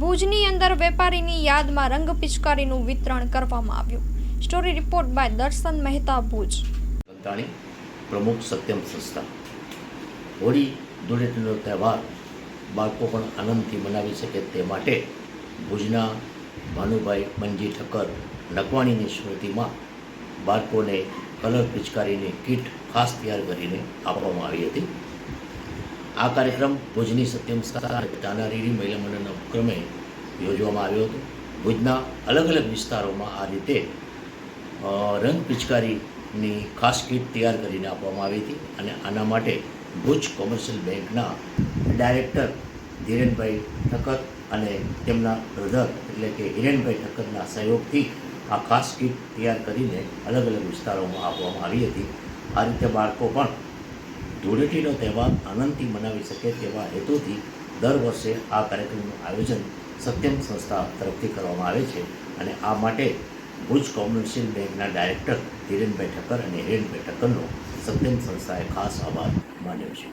ભુજની અંદર વેપારીની યાદમાં રંગ પિચકારીનું વિતરણ કરવામાં આવ્યું. સ્ટોરી રિપોર્ટ બાય દર્શન મહેતા ભુજ. કંતાણી પ્રમુખ સત્યમ સંસ્થા. હોળી, ધૂળેટીનો તહેવાર બાળકો પણ આનંદથી મનાવી શકે તે માટે ભુજના ભાનુભાઈ મંજી ઠક્કર નકવાણીની સ્મૃતિમાં બાળકોને કલર પિચકારીની કીટ ખાસ તૈયાર કરીને આપવામાં આવી હતી. આ કાર્યક્રમ ભુજની સત્યમ તાનારીરી મહિલા મંડળના ઉપક્રમે યોજવામાં આવ્યો હતો. ભુજના અલગ અલગ વિસ્તારોમાં આ રીતે રંગ પિચકારીની ખાસ કીટ તૈયાર કરીને આપવામાં આવી હતી અને આના માટે ભુજ કોમર્શિયલ બેંકના ડાયરેક્ટર ધીરેનભાઈ ઠક્કર અને તેમના બ્રધર એટલે કે હિરેનભાઈ ઠક્કરના સહયોગથી આ ખાસ કીટ તૈયાર કરીને અલગ અલગ વિસ્તારોમાં આપવામાં આવી હતી. આ રીતે બાળકો પણ ધૂળેટીનો તહેવાર આનંદથી મનાવી શકે તેવા હેતુથી દર વર્ષે આ કાર્યક્રમનું આયોજન સત્યમ સંસ્થા તરફથી કરવામાં આવે છે અને આ માટે ભુજ કોમર્શિયલ બેંકના ડાયરેક્ટર ધીરેનભાઈ ઠક્કર અને હિરેનભાઈ ઠક્કરનો સત્યમ સંસ્થાએ ખાસ આભાર માન્યો છે.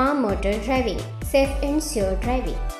મા motor driving, safe and sure driving.